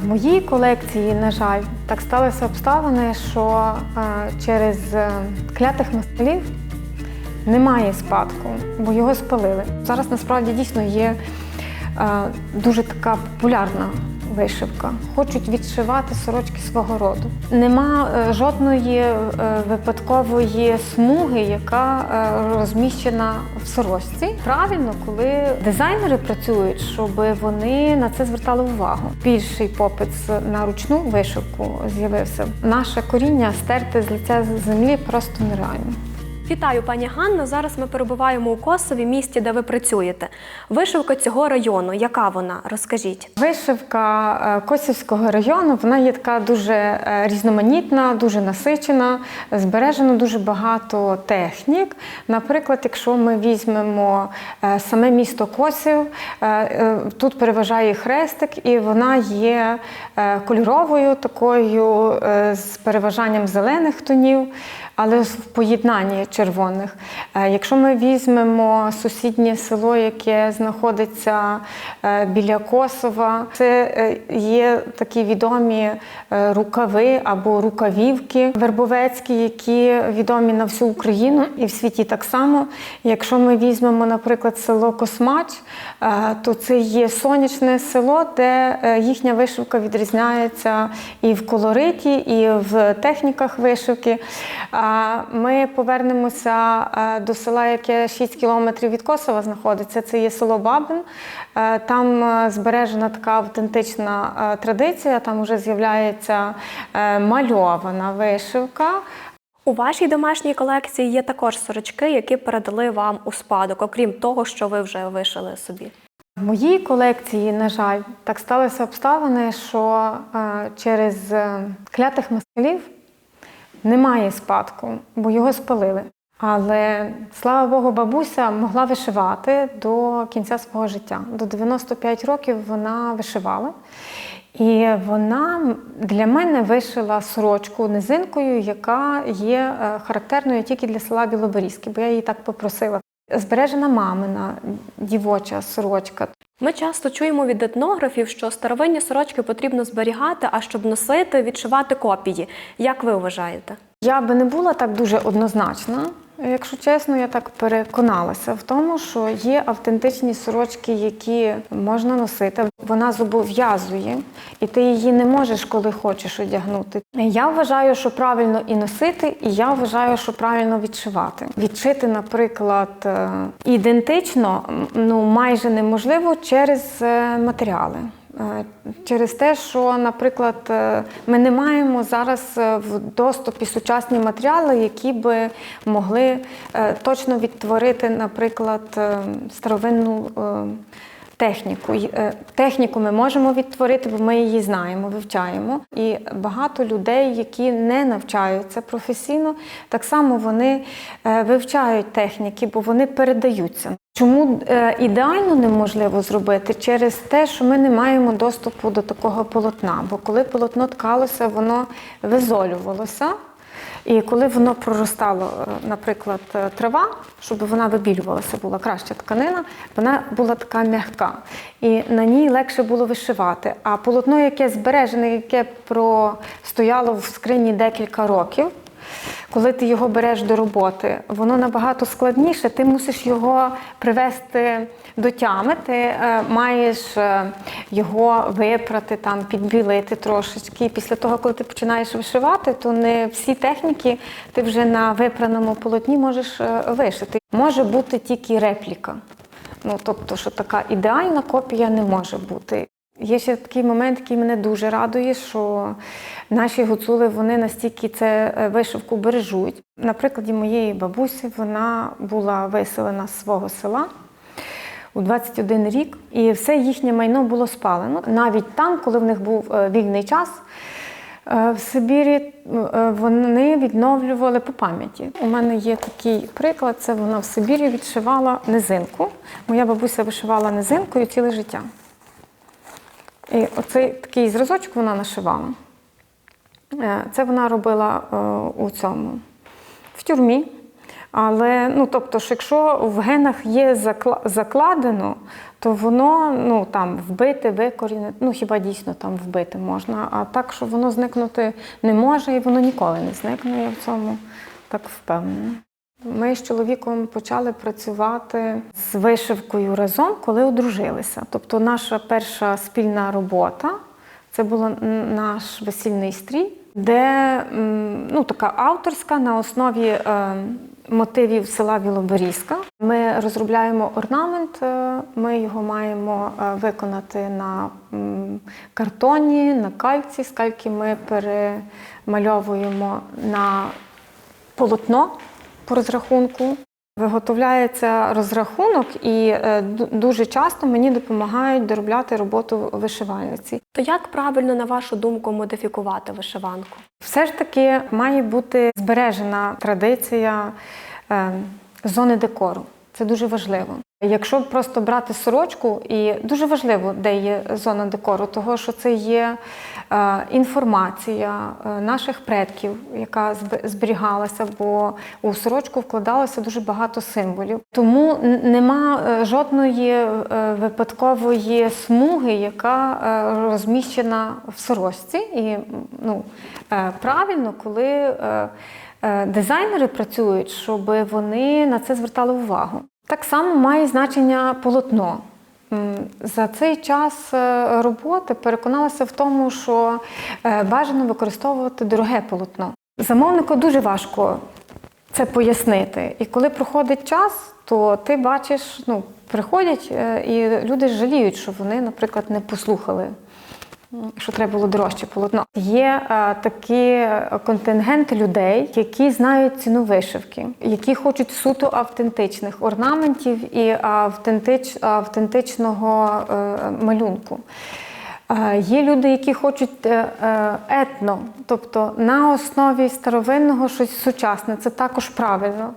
В моїй колекції, на жаль, так сталося обставини, що е, через е, клятих москалів немає спадку, бо його спалили. Зараз насправді дійсно є е, дуже така популярна вишивка. Хочуть відшивати сорочки свого роду. Нема е, жодної е, випадкової смуги, яка е, розміщена в сорочці. Правильно, коли дизайнери працюють, щоб вони на це звертали увагу. Більший попит на ручну вишивку з'явився. Наше коріння стерти з лиця землі просто нереально. Вітаю, пані Ганно. Зараз ми перебуваємо у Косові, місті, де ви працюєте. Вишивка цього району. Яка вона? Розкажіть. Вишивка е, Косівського району вона є така дуже е, різноманітна, дуже насичена, збережено дуже багато технік. Наприклад, якщо ми візьмемо е, саме місто Косів, тут переважає хрестик, і вона є кольоровою, такою з переважанням зелених тонів. Але в поєднанні червоних. Е, Якщо ми візьмемо сусіднє село, яке знаходиться е, біля Косова, це е, є такі відомі рукави або рукавівки вербовецькі, які відомі на всю Україну і в світі так само. Якщо ми візьмемо, наприклад, село Космач, то це є сонячне село, де їхня вишивка відрізняється і в колориті, і в техніках вишивки. Ми повернемося е, до села, яке 6 кілометрів від Косова знаходиться. Це є село Бабин. Е, Там е, збережена така автентична традиція. Там вже з'являється мальована вишивка. У вашій домашній колекції є також сорочки, які передали вам у спадок, окрім того, що ви вже вишили собі. В моїй колекції, на жаль, так сталися обставини, що через клятих москалів немає спадку, бо його спалили. Але слава Богу, бабуся могла вишивати до кінця свого життя. До 95 років вона вишивала. І вона для мене вишила сорочку низинкою, яка є е, характерною тільки для села Білоборізьке, бо я її так попросила. Збережена мамина дівоча сорочка. Ми часто чуємо від етнографів, що старовинні сорочки потрібно зберігати, а щоб носити, відшивати копії. Як ви вважаєте? Я би не була так дуже однозначна. Якщо чесно, я так переконалася в тому, що є автентичні сорочки, які можна носити. Вона зобов'язує, і ти її не можеш, коли хочеш одягнути. Я вважаю, що правильно і носити, і я вважаю, що правильно відшивати. Відшити, наприклад, е, ідентично ну майже неможливо через е, матеріали. Е, Через те, що, наприклад, е, ми не маємо зараз е, в доступі сучасні матеріали, які би могли точно відтворити, наприклад, старовинну техніку. Е, Техніку ми можемо відтворити, бо ми її знаємо, вивчаємо. І багато людей, які не навчаються професійно, так само вони е, вивчають техніки, бо вони передаються. Чому е, ідеально неможливо зробити? Через те, що ми не маємо доступу до такого полотна. Бо коли полотно ткалося, воно визолювалося. І коли воно проростало, е, наприклад, е, трава, щоб вона вибілювалася, була краща тканина, вона була така м'яка. І на ній легше було вишивати. А полотно, яке збережене, яке простояло в скрині декілька років, коли ти його береш до роботи, воно набагато складніше. Ти мусиш його привести до тями. Ти е, маєш е, його випрати, там, підбілити трошечки. Після того, коли ти починаєш вишивати, то не всі техніки ти вже на випраному полотні можеш е, вишити. Може бути тільки репліка. Ну, тобто, що така ідеальна копія не може бути. Є ще такий момент, який мене дуже радує, що наші гуцули вони настільки це е, вишивку бережуть. На прикладі моєї бабусі вона була виселена з свого села у 21 рік, і все їхнє майно було спалено. Навіть там, коли в них був е, вільний час, е, в Сибірі вони відновлювали по пам'яті. У мене є такий приклад: це вона в Сибірі відшивала низинку. Моя бабуся вишивала низинкою ціле життя. І оцей такий зразочок вона нашивала. Е, Це вона робила е, у цьому в тюрмі. Але ну, тобто, що якщо в генах є закладено, то воно ну, там вбити, викорінити, ну хіба дійсно там вбити можна, а так, що воно зникнути не може і воно ніколи не зникне, я в цьому так впевнена. Ми з чоловіком почали працювати з вишивкою разом, коли одружилися. Тобто, наша перша спільна робота це був наш весільний стрій, де ну, така авторська на основі е, мотивів села Білоберізька. Ми розробляємо орнамент, е, ми його маємо е, виконати на картоні, на кальці. З кальки ми перемальовуємо на полотно по розрахунку. Виготовляється розрахунок, і е, дуже часто мені допомагають доробляти роботу вишивальниці. То як правильно, на вашу думку, модифікувати вишиванку? Все ж таки має бути збережена традиція е, зони декору. Це дуже важливо. Якщо просто брати сорочку, і дуже важливо, де є зона декору, того що це є е, інформація е, наших предків, яка зберігалася, бо у сорочку вкладалося дуже багато символів. Тому нема е, жодної випадкової смуги, яка розміщена в сорочці. І ну, правильно, коли дизайнери працюють, щоб вони на це звертали увагу. Так само має значення полотно. За цей час е, роботи переконалася в тому, що е, бажано використовувати дороге полотно. Замовнику дуже важко це пояснити. І коли проходить час, то ти бачиш, ну, приходять е, і люди жаліють, що вони, наприклад, не послухали що треба було дорожче полотно. Є е, такі контингент людей, які знають ціну вишивки, які хочуть суто автентичних орнаментів і автентич, автентичного е, малюнку. Е, Є люди, які хочуть е, етно, тобто на основі старовинного щось сучасне. Це також правильно.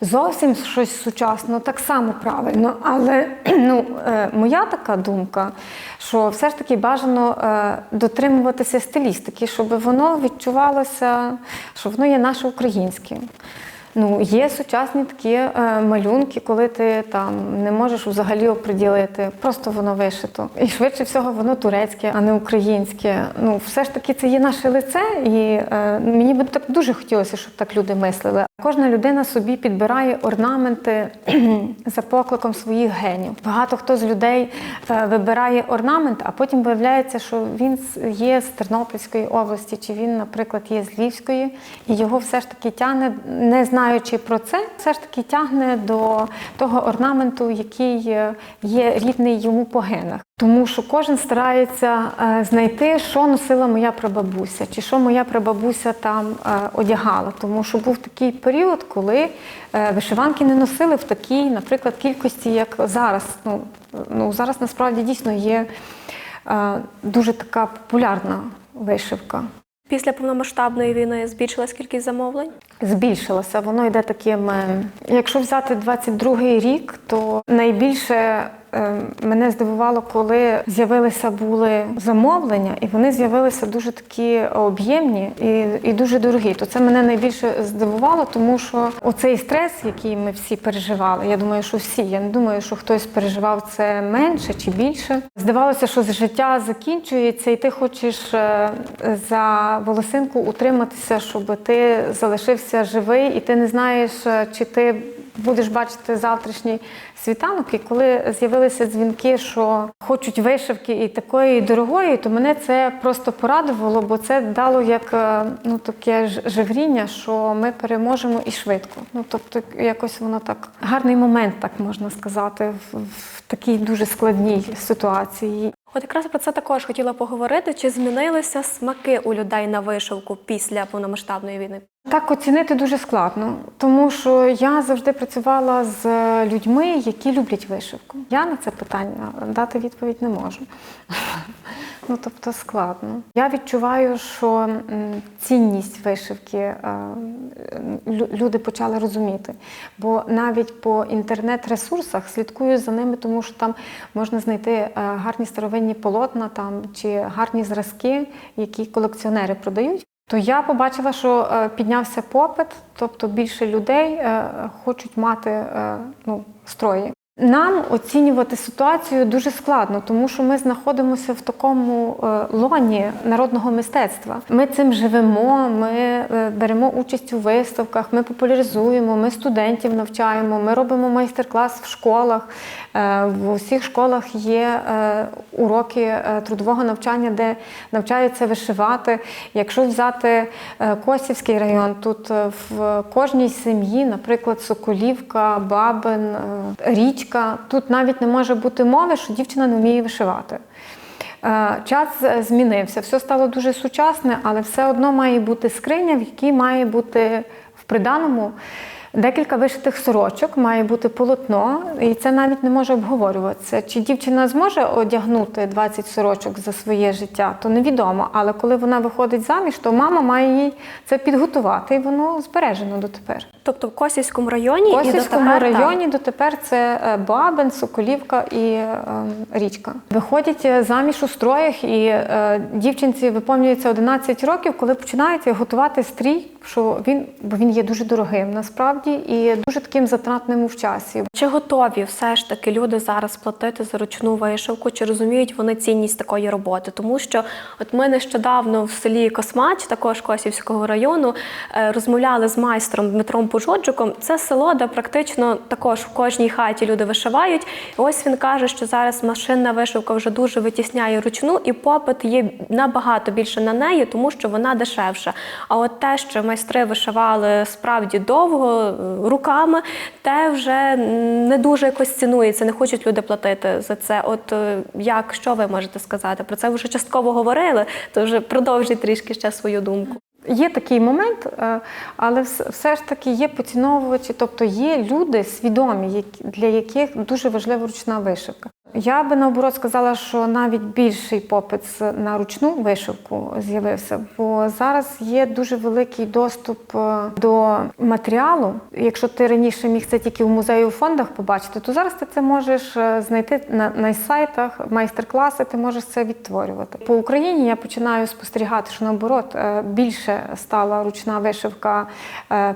Зовсім щось сучасно, так само правильно. Але ну, е, моя така думка, що все ж таки бажано е, дотримуватися стилістики, щоб воно відчувалося, що воно є наше українське. Ну, є сучасні такі е, малюнки, коли ти там не можеш взагалі оприділити, просто воно вишито. І швидше всього воно турецьке, а не українське. Ну, все ж таки, це є наше лице, і е, мені би так дуже хотілося, щоб так люди мислили. Кожна людина собі підбирає орнаменти за покликом своїх генів. Багато хто з людей е, вибирає орнамент, а потім виявляється, що він є з Тернопільської області, чи він, наприклад, є з Львівської, і його все ж таки тягне, не знаючи про це, все ж таки тягне до того орнаменту, який е, є рідний йому по генах. Тому що кожен старається е, знайти, що носила моя прабабуся, чи що моя прабабуся там е, одягала. Тому що був такий період, коли е, вишиванки не носили в такій, наприклад, кількості, як зараз. Ну, ну зараз насправді дійсно є дуже така популярна вишивка. Після повномасштабної війни збільшилась кількість замовлень? Збільшилося, воно йде таким. Якщо взяти 22-й рік, то найбільше мене здивувало, коли з'явилися були замовлення, і вони з'явилися дуже такі об'ємні і, і дуже дорогі. То це мене найбільше здивувало, тому що оцей стрес, який ми всі переживали, я думаю, що всі, я не думаю, що хтось переживав це менше чи більше. Здавалося, що життя закінчується, і ти хочеш е, за волосинку утриматися, щоб ти залишився живий, і ти не знаєш, е, чи ти будеш бачити завтрашній світанок. І коли з'явилися дзвінки, що хочуть вишивки і такої дорогої, то мене це просто порадувало, бо це дало як е, ну таке живріння, що ми переможемо і швидко. Ну тобто, якось воно так гарний момент, так можна сказати, в, в такій дуже складній ситуації. От якраз про це також хотіла поговорити. Чи змінилися смаки у людей на вишивку після повномасштабної війни? Так оцінити дуже складно, тому що я завжди працювала з людьми, які люблять вишивку. Я на це питання дати відповідь не можу. Ну тобто складно. Я відчуваю, що цінність вишивки е, люди почали розуміти. Бо навіть по інтернет-ресурсах слідкую за ними, тому що там можна знайти е, гарні старовинні полотна там чи гарні зразки, які колекціонери продають. То я побачила, що е, піднявся попит, тобто більше людей е, хочуть мати е, ну, строї. Нам оцінювати ситуацію дуже складно, тому що ми знаходимося в такому е, лоні народного мистецтва. Ми цим живемо, ми е, беремо участь у виставках, ми популяризуємо, ми студентів навчаємо, ми робимо майстер-клас в школах. Е, В усіх школах є уроки трудового навчання, де навчаються вишивати. Якщо взяти Косівський район, тут в кожній сім'ї, наприклад, Соколівка, Бабин, е, Річка, тут навіть не може бути мови, що дівчина не вміє вишивати. Е, Час е, змінився, все стало дуже сучасне, але все одно має бути скриня, в якій має бути в приданому декілька вишитих сорочок, має бути полотно, і це навіть не може обговорюватися. Чи дівчина зможе одягнути 20 сорочок за своє життя, то невідомо. Але коли вона виходить заміж, то мама має їй це підготувати, і воно збережено дотепер. Тобто в Косівському районі В і Косівському дотепер, так. районі дотепер це е, Бабин, Соколівка і е, Річка. Виходять е, заміж у строях, і е, дівчинці виповнюється 11 років, коли починають готувати стрій, що він, бо він є дуже дорогим насправді і дуже таким затратним в часі. Чи готові все ж таки люди зараз платити за ручну вишивку? Чи розуміють вони цінність такої роботи? Тому що от ми нещодавно в селі Космач, також Косівського району, е, розмовляли з майстром Дмитром Пужоджуком. Це село, де практично також в кожній хаті люди вишивають. І ось він каже, що зараз машинна вишивка вже дуже витісняє ручну, і попит є набагато більше на неї, тому що вона дешевша. А от те, що майстри вишивали справді довго е, руками, те вже не дуже якось цінується, не хочуть люди платити за це. От е, як що ви можете сказати? Про це вже частково говорили, то вже продовжіть трішки ще свою думку. Є такий момент, е, але все ж таки є поціновувачі, тобто є люди свідомі, для яких дуже важлива ручна вишивка. Я би наоборот сказала, що навіть більший попит на ручну вишивку з'явився, бо зараз є дуже великий доступ е, до матеріалу. Якщо ти раніше міг це тільки в музеї у фондах побачити, то зараз ти це можеш е, знайти на, на сайтах, майстер-класи, ти можеш це відтворювати. По Україні я починаю спостерігати, що наоборот е, більше стала ручна вишивка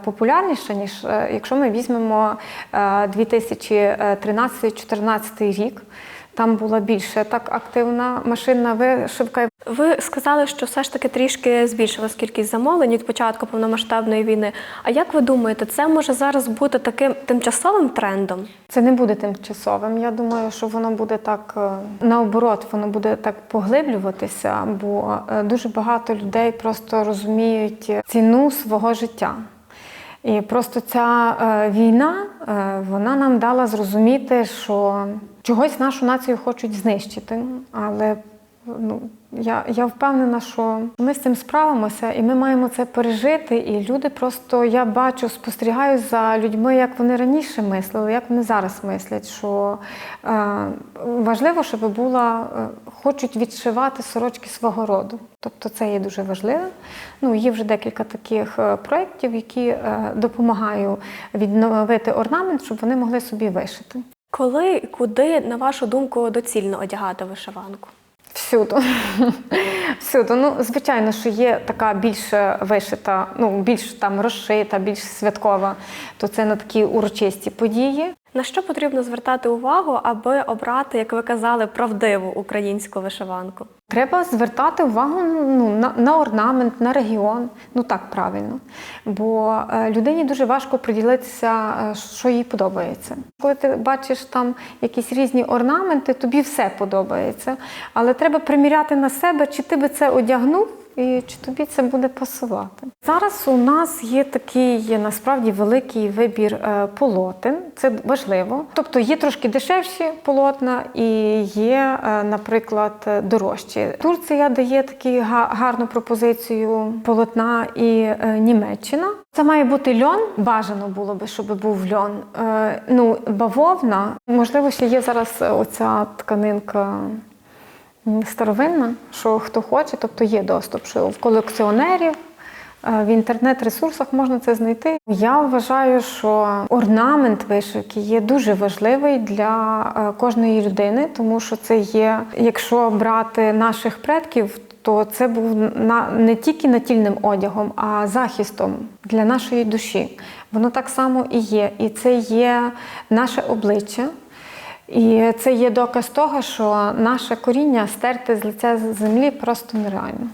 популярніша, ніж якщо ми візьмемо е, 2013-2014 рік. Там була більше так активна машинна вишивка. Ви сказали, що все ж таки трішки збільшилась кількість замовлень від початку повномасштабної війни. А як ви думаєте, це може зараз бути таким тимчасовим трендом? Це не буде тимчасовим. Я думаю, що воно буде так е, наоборот, воно буде так поглиблюватися, бо е, дуже багато людей просто розуміють ціну свого життя. І просто ця е, війна е, вона нам дала зрозуміти, що чогось нашу націю хочуть знищити. Але ну, я, я впевнена, що ми з цим справимося, і ми маємо це пережити. І люди просто я бачу, спостерігаю за людьми, як вони раніше мислили, як вони зараз мислять. Що е, важливо, щоб була, е, хочуть відшивати сорочки свого роду. Тобто це є дуже важливо. Ну, є вже декілька таких е, проєктів, які е, допомагають відновити орнамент, щоб вони могли собі вишити. Коли куди, на вашу думку, доцільно одягати вишиванку? Всюди. Всюду. Ну, звичайно, що є така більш вишита, ну, більш там розшита, більш святкова, то це на такі урочисті події. На що потрібно звертати увагу, аби обрати, як ви казали, правдиву українську вишиванку? Треба звертати увагу ну, на, на орнамент, на регіон. Ну так правильно. Бо е, людині дуже важко приділитися, е, що їй подобається. Коли ти бачиш там якісь різні орнаменти, тобі все подобається. Але треба приміряти на себе, чи ти би це одягнув. І чи тобі це буде пасувати? Зараз у нас є такий насправді великий вибір е, полотен. Це важливо. Тобто є трошки дешевші полотна і є, е, наприклад, дорожчі. Турція дає таку гарну пропозицію полотна і е, Німеччина. Це має бути льон. Бажано було би, щоб був льон. Ну, бавовна. Можливо, ще є зараз оця тканинка. Старовинна, що хто хоче, тобто є доступ, що в колекціонерів. е, В інтернет-ресурсах можна це знайти. Я вважаю, що орнамент вишивки є дуже важливий для е, кожної людини, тому що це є, якщо брати наших предків, то це був на не тільки натільним одягом, а захистом для нашої душі. Воно так само і є. І це є наше обличчя. І це є доказ того, що наше коріння стерти з лиця землі просто нереально.